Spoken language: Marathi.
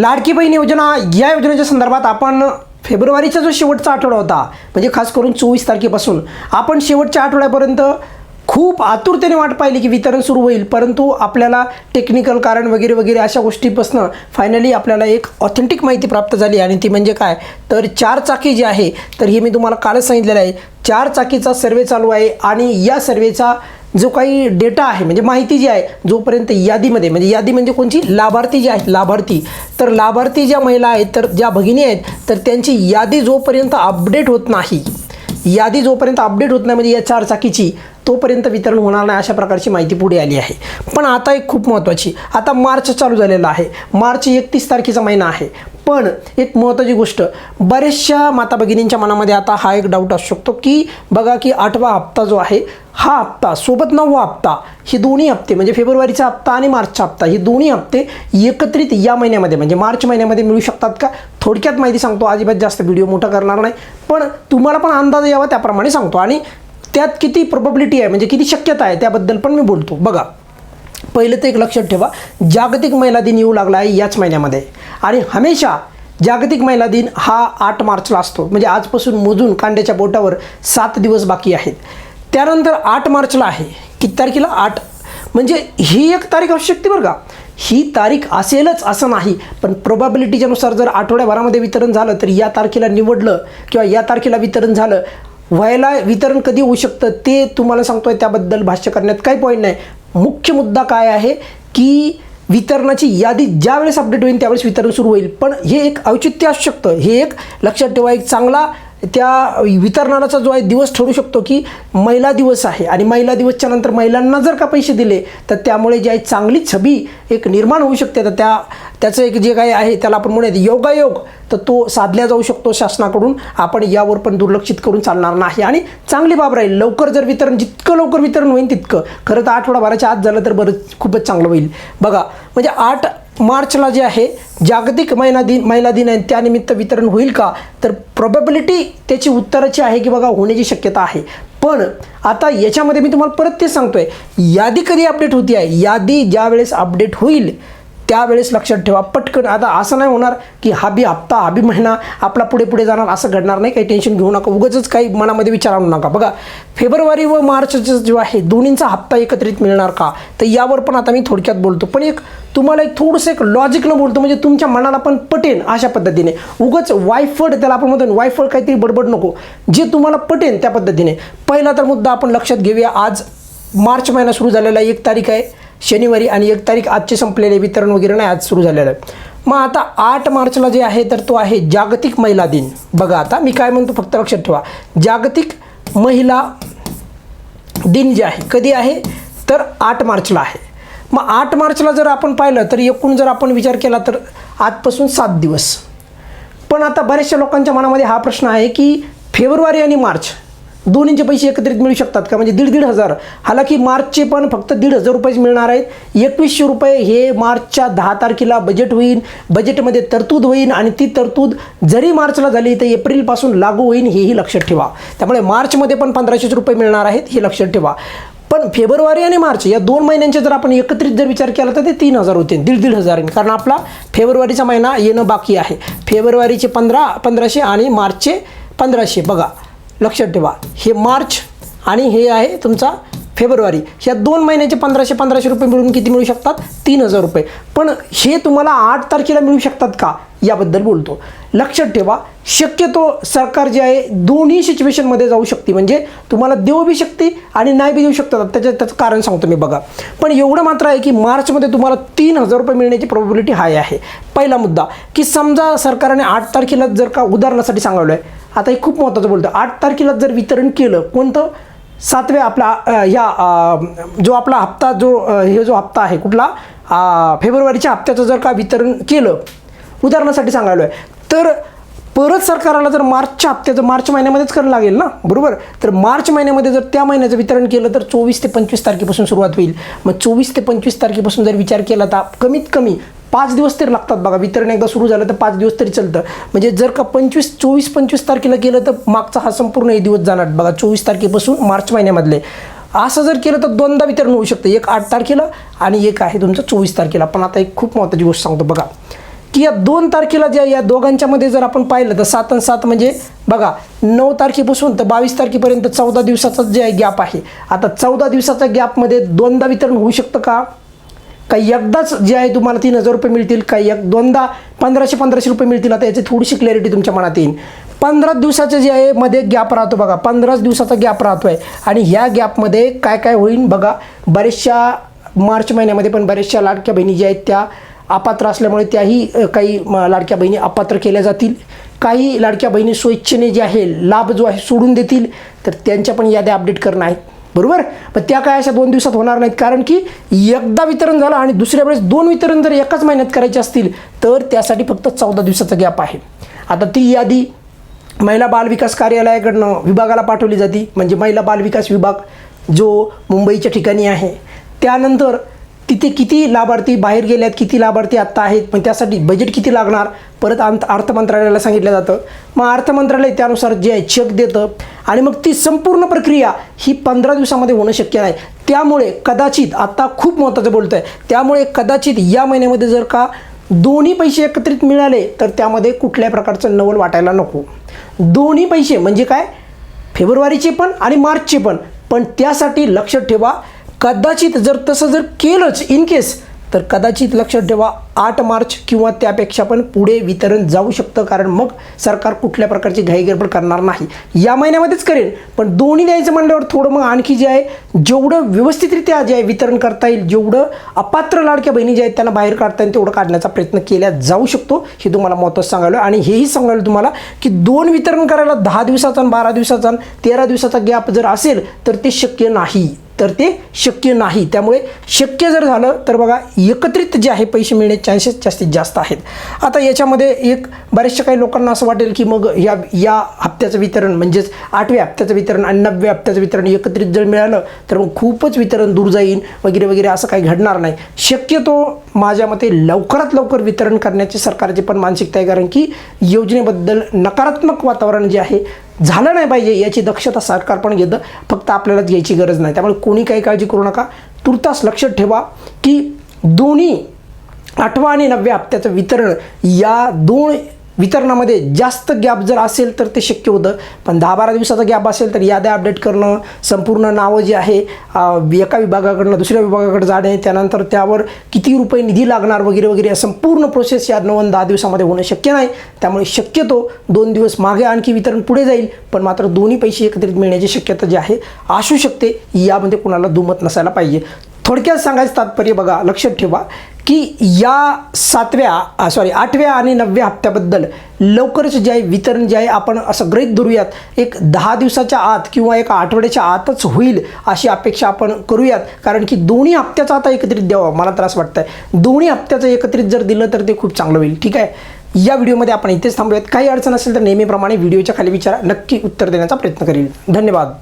लाडकी बहीण योजना या योजनेच्या संदर्भात आपण फेब्रुवारीचा जो शेवटचा आठवडा होता म्हणजे खास करून चोवीस तारखेपासून आपण शेवटच्या आठवड्यापर्यंत खूप आतुरतेने वाट पाहिली की वितरण सुरू होईल परंतु आपल्याला टेक्निकल कारण वगैरे वगैरे अशा गोष्टीपासून फायनली आपल्याला एक ऑथेंटिक माहिती प्राप्त झाली. आणि ती म्हणजे काय? तर चार चाकी जी आहे तर हे मी तुम्हाला कालच सांगितलेलं आहे. चार चाकीचा सर्वे चालू आहे आणि या सर्वेचा जो काही डेटा आहे म्हणजे माहिती जी आहे जोपर्यंत यादीमध्ये म्हणजे यादी म्हणजे कोणची? लाभार्थी जी आहे लाभार्थी. तर लाभार्थी ज्या महिला आहेत तर ज्या भगिनी आहेत तर त्यांची यादी जोपर्यंत अपडेट होत नाही यादी जोपर्यंत अपडेट होत नाही म्हणजे या चार चाकीची तोपर्यंत वितरण होणार नाही अशा प्रकारची माहिती पुढे आली आहे. पण आता एक खूप महत्त्वाची आता मार्च चालू झालेला आहे. मार्च एकतीस तारखेचा महिना आहे. पण एक महत्त्वाची गोष्ट बऱ्याचशा माता भगिनींच्या मनामध्ये आता हा एक डाऊट असू शकतो की बघा की आठवा हप्ता जो आहे हा हप्ता सोबत नववा हप्ता हे दोन्ही हप्ते म्हणजे फेब्रुवारीचा हप्ता आणि मार्चचा हप्ता हे दोन्ही हप्ते एकत्रित या महिन्यामध्ये म्हणजे मार्च महिन्यामध्ये मिळू शकतात का? थोडक्यात माहिती सांगतो अजिबात जास्त व्हिडिओ मोठा करणार नाही पण तुम्हाला पण अंदाज यावा त्याप्रमाणे सांगतो. आणि त्यात किती प्रोबॅबिलिटी आहे म्हणजे किती शक्यता आहे त्याबद्दल पण मी बोलतो. बघा पहिलं तर एक लक्षात ठेवा जागतिक महिला दिन येऊ लागला आहे याच महिन्यामध्ये. आणि हमेशा जागतिक महिला दिन हा आठ मार्चला असतो म्हणजे आजपासून मोजून कांड्याच्या बोटावर सात दिवस बाकी आहेत. त्यानंतर आठ मार्चला आहे. किती तारखेला? आठ. म्हणजे ही एक तारीख असू शकते बरं का? ही तारीख असेलच असं नाही. पण प्रोबॅबिलिटीच्यानुसार जर आठवड्याभरामध्ये वितरण झालं तर या तारखेला निवडलं किंवा या तारखेला वितरण झालं व्हायला वितरण कधी होऊ शकतं ते तुम्हाला सांगतोय. त्याबद्दल भाष्य करण्यात काही पॉईंट नाही. मुख्य मुद्दा काय आहे? की वितरणाची यादी ज्या वेळेस अपडेट होईल त्यावेळेस वितरण सुरू होईल. पण हे एक औचित्य असू शकतं. हे एक लक्षात ठेवा. एक चांगला त्या वितरणाचा जो आहे दिवस ठरू शकतो की महिला दिवस आहे. आणि महिला दिवसच्या नंतर महिलांना जर का पैसे दिले तर त्यामुळे जी आहे चांगली छबी एक निर्माण होऊ शकते. तर त्या त्याचं एक जे काही आहे त्याला आपण म्हणूयात योगायोग. तर तो साधल्या जाऊ शकतो शासनाकडून. आपण यावर पण दुर्लक्षित करून चालणार नाही. आणि चांगली बाब राहील. लवकर जर वितरण जितकं लवकर वितरण होईल तितकं. खरं तर आठवडाभराच्या आत झालं तर बरं खूपच चांगलं होईल. बघा म्हणजे आठ मार्चला जे आहे जागतिक महिला दिन महिला दिन आहे त्यानिमित्त वितरण होईल का? तर प्रॉबेबिलिटी त्याची उत्तराची आहे की बघा होण्याची शक्यता आहे. पण आता याच्यामध्ये मी तुम्हाला परत तेच सांगतोय. यादी कधी अपडेट होती आहे? यादी ज्या वेळेस अपडेट होईल त्यावेळेस लक्षात ठेवा पटकन. आता असं नाही होणार की हा बी हप्ता हा बी महिना आपला पुढे पुढे जाणार असं घडणार नाही. काही टेन्शन घेऊ नका. उगाच काही मनामध्ये विचार आणू नका. बघा फेब्रुवारी व मार्चचं जो आहे दोन्हींचा हप्ता एकत्रित मिळणार का? तर यावर पण आता मी थोडक्यात बोलतो. पण एक तुम्हाला एक थोडंसं एक लॉजिकनं बोलतो म्हणजे तुमच्या मनाला पण पटेन अशा पद्धतीने. उगाच वायफड त्याला आपण म्हणतो वायफड काहीतरी बडबड नको. जे तुम्हाला पटेन त्या पद्धतीने. पहिला तर मुद्दा आपण लक्षात घेऊया आज मार्च महिना सुरू झालेला एक तारीख आहे. शनिवारी आणि एक तारीख आजचे संपलेले वितरण वगैरे नाही आज सुरू झालेलं आहे. मग आता आठ मार्चला जे आहे तर तो आहे जागतिक महिला दिन. बघा आता मी काय म्हणतो फक्त लक्षात ठेवा. जागतिक महिला दिन जे आहे कधी आहे? तर आठ मार्चला आहे. मग आठ मार्चला जर आपण पाहिलं तर एकूण जर आपण विचार केला तर आजपासून सात दिवस. पण आता बऱ्याचशा लोकांच्या मनामध्ये हा प्रश्न आहे की फेब्रुवारी आणि मार्च दोन्हींचे पैसे एकत्रित मिळू शकतात का? म्हणजे दीड दीड हजार. हालाकी मार्चचे पण फक्त दीड हजार रुपयेच मिळणार आहेत. एकवीसशे रुपये हे मार्चच्या दहा तारखेला बजेट होईल बजेटमध्ये तरतूद होईल आणि ती तरतूद जरी मार्चला झाली तर एप्रिलपासून लागू होईल हेही लक्षात ठेवा. त्यामुळे मार्चमध्ये पण पंधराशेच रुपये मिळणार आहेत हे लक्षात ठेवा. पण फेब्रुवारी आणि मार्च या दोन महिन्यांचे जर आपण एकत्रित जर विचार केला तर ते तीन हजार होते. दीड दीड हजार कारण आपला फेब्रुवारीचा महिना येणं बाकी आहे. फेब्रुवारीचे पंधरा पंधराशे आणि मार्चचे पंधराशे. बघा लक्षात ठेवा. हे मार्च आणि हे आहे तुमचा फेब्रुवारी. ह्या दोन महिन्याचे पंधराशे पंधराशे रुपये मिळून किती मिळू शकतात? तीन हजार रुपये. पण हे तुम्हाला आठ तारखेला मिळू शकतात का? याबद्दल बोलतो. लक्षात ठेवा शक्यतो सरकार जे आहे दोन्ही सिच्युएशनमध्ये जाऊ शकते. म्हणजे तुम्हाला देऊ बी शकते आणि नाही बी देऊ शकतात. त्याचं त्याचं कारण सांगतो मी बघा. पण एवढं मात्र आहे की मार्चमध्ये तुम्हाला तीन हजार रुपये मिळण्याची प्रॉबिलिटी हाय आहे. पहिला मुद्दा की समजा सरकारने आठ तारखेला जर का उदाहरणासाठी सांगावलं आहे आता हे खूप महत्त्वाचं बोलतं आठ तारखेला जर वितरण केलं कोणतं? सातव्या आपला या जो आपला हप्ता जो हे जो हप्ता आहे कुठला? फेब्रुवारीच्या हप्त्याचं जर का वितरण केलं उदाहरणासाठी सांगायलो आहे तर परत सरकारला जर मार्चच्या हप्त्याचं मार्च महिन्यामध्येच करायला लागेल ना? बरोबर? तर मार्च महिन्यामध्ये जर त्या महिन्याचं वितरण केलं तर चोवीस ते पंचवीस तारखेपासून सुरुवात होईल. मग चोवीस ते पंचवीस तारखेपासून जर विचार केला तर कमीत कमी पाच दिवस तरी लागतात बघा. वितरण एकदा सुरू झालं तर पाच दिवस तरी चालतं. म्हणजे जर का पंचवीस चोवीस पंचवीस तारखेला केलं तर मागचा हा संपूर्ण हे दिवस जाणार. बघा चोवीस तारखेपासून मार्च महिन्यामधले. असं जर केलं तर दोनदा वितरण होऊ शकतं. एक आठ तारखेला आणि एक आहे तुमचं चोवीस तारखेला. पण आता एक खूप महत्त्वाची गोष्ट सांगतो बघा. की या दोन तारखेला ज्या या दोघांच्यामध्ये जर आपण पाहिलं तर सात आणि सात म्हणजे बघा नऊ तारखेपासून तर बावीस तारखेपर्यंत चौदा दिवसाचा जे गॅप आहे. आता चौदा दिवसाच्या गॅपमध्ये दोनदा वितरण होऊ शकतं का? काही एकदाच जे आहे तुम्हाला तीन हजार रुपये मिळतील काही एक दोनदा पंधराशे पंधराशे रुपये मिळतील. आता याची थोडीशी क्लॅरिटी तुमच्या मनात येईल. पंधरा दिवसाचे जे आहे मध्ये गॅप राहतो बघा. पंधराच दिवसाचा गॅप राहतो आहे आणि ह्या गॅपमध्ये काय काय होईल बघा. बरेचशा मार्च महिन्यामध्ये पण बऱ्याचशा लाडक्या बहिणी ज्या आहेत त्या अपात्र असल्यामुळे त्याही काही म, लाडक्या बहिणी अपात्र केल्या जातील. काही लाडक्या बहिणी स्वेच्छेने जे आहे लाभ जो आहे सोडून देतील. तर त्यांच्या पण याद्या अपडेट करणं आहे. बरोबर? पण त्या काय अशा दोन दिवसात होणार नाहीत. कारण की एकदा वितरण झालं आणि दुसऱ्या वेळेस दोन वितरण जर एकाच महिन्यात करायचे असतील तर त्यासाठी फक्त चौदा दिवसाचा गॅप आहे. आता ती यादी महिला बालविकास कार्यालयाकडनं विभागाला पाठवली जाते. म्हणजे महिला बालविकास विभाग जो मुंबईच्या ठिकाणी आहे. त्यानंतर तिथे किती लाभार्थी बाहेर गेले आहेत किती लाभार्थी आत्ता आहेत पण त्यासाठी बजेट किती लागणार? परत अंत अर्थ मंत्रालयाला सांगितलं जातं. मग अर्थ मंत्रालय त्यानुसार जे आहे चेक देतं. आणि मग ती संपूर्ण प्रक्रिया ही पंधरा दिवसामध्ये होणं शक्य नाही. त्यामुळे कदाचित आत्ता खूप महत्त्वाचं बोलतं आहे त्यामुळे कदाचित या महिन्यामध्ये जर का दोन्ही पैसे एकत्रित मिळाले तर त्यामध्ये कुठल्या प्रकारचं नवल वाटायला नको. दोन्ही पैसे म्हणजे काय? फेब्रुवारीचे पण आणि मार्चचे पण. पण त्यासाठी लक्षात ठेवा कदाचित जर तसं जर केलंच इन केस तर कदाचित लक्षात ठेवा आठ मार्च किंवा त्यापेक्षा पण पुढे वितरण जाऊ शकतं कारण मग सरकार कुठल्या प्रकारची घाईगडबड करणार नाही. या महिन्यामध्येच करेल पण दोन्ही द्यायचं म्हणल्यावर थोडं मग आणखी जे आहे जेवढं व्यवस्थितरित्या जे आहे वितरण करता येईल जेवढं अपात्र लाडक्या बहिणी जे आहेत त्यांना बाहेर काढता येईल तेवढं काढण्याचा प्रयत्न केला जाऊ शकतो हे तुम्हाला महत्त्वाचं सांगायला आणि हेही सांगायला तुम्हाला की दोन वितरण करायला दहा दिवसाचा बारा दिवसाचा तेरा दिवसाचा गॅप जर असेल तर ते शक्य नाही. तर ते शक्य नाही. त्यामुळे शक्य जर झालं तर बघा एकत्रित जे आहे पैसे मिळण्याचे चान्सेस जास्तीत जास्त आहेत. आता याच्यामध्ये एक बऱ्याचशा काही लोकांना असं वाटेल की मग या या हप्त्याचं वितरण म्हणजेच आठव्या हप्त्याचं वितरण आणि नवव्या हप्त्याचं वितरण एकत्रित जर मिळालं तर मग खूपच वितरण दूर जाईल वगैरे वगैरे असं काही घडणार नाही. शक्यतो माझ्या मते लवकरात लवकर वितरण करण्याची सरकारची पण मानसिकता आहे कारण की योजनेबद्दल नकारात्मक वातावरण जे आहे झालं नाही पाहिजे याची दक्षता सरकार पण घेतं. फक्त आपल्यालाच घ्यायची गरज नाही. त्यामुळे कोणी काही काळजी करू नका. तुर्तास लक्षात ठेवा की दोन्ही आठवा आणि नवव्या हप्त्याचं वितरण या दोन वितरणामध्ये जास्त गॅप जर असेल तर ते शक्य होतं. पण दहा बारा दिवसाचा गॅप असेल तर याद्या अपडेट करणं संपूर्ण नावं जी आहे एका विभागाकडनं दुसऱ्या विभागाकडे जाणे त्यानंतर त्यावर किती रुपये निधी लागणार वगैरे वगैरे संपूर्ण प्रोसेस या नवन दहा दिवसामध्ये होणं शक्य नाही. त्यामुळे शक्यतो दोन दिवस मागे आणखी वितरण पुढे जाईल. पण मात्र दोन्ही पैसे एकत्रित मिळण्याची शक्यता जी आहे असू शकते यामध्ये कुणाला दुमत नसायला पाहिजे. थोडक्यात सांगायचं तात्पर्य बघा लक्षात ठेवा की या सातव्या सॉरी आठव्या आणि नवव्या हप्त्याबद्दल लवकरच जे आहे वितरण जे आहे आपण असं गृहीत धरूयात. एक दहा दिवसाच्या आत किंवा एका आठवड्याच्या आतच होईल अशी अपेक्षा आपण करूयात. कारण की दोन्ही हप्त्याचा आता एकत्रित द्यावा मला त्रास असं वाटतंय. दोन्ही हप्त्याचं एकत्रित जर दिलं तर ते खूप चांगलं होईल ठीक आहे? या व्हिडिओमध्ये आपण इथेच थांबूयात. काही अडचण असेल तर नेहमीप्रमाणे व्हिडिओच्या खाली विचारा. नक्की उत्तर देण्याचा प्रयत्न करील. धन्यवाद.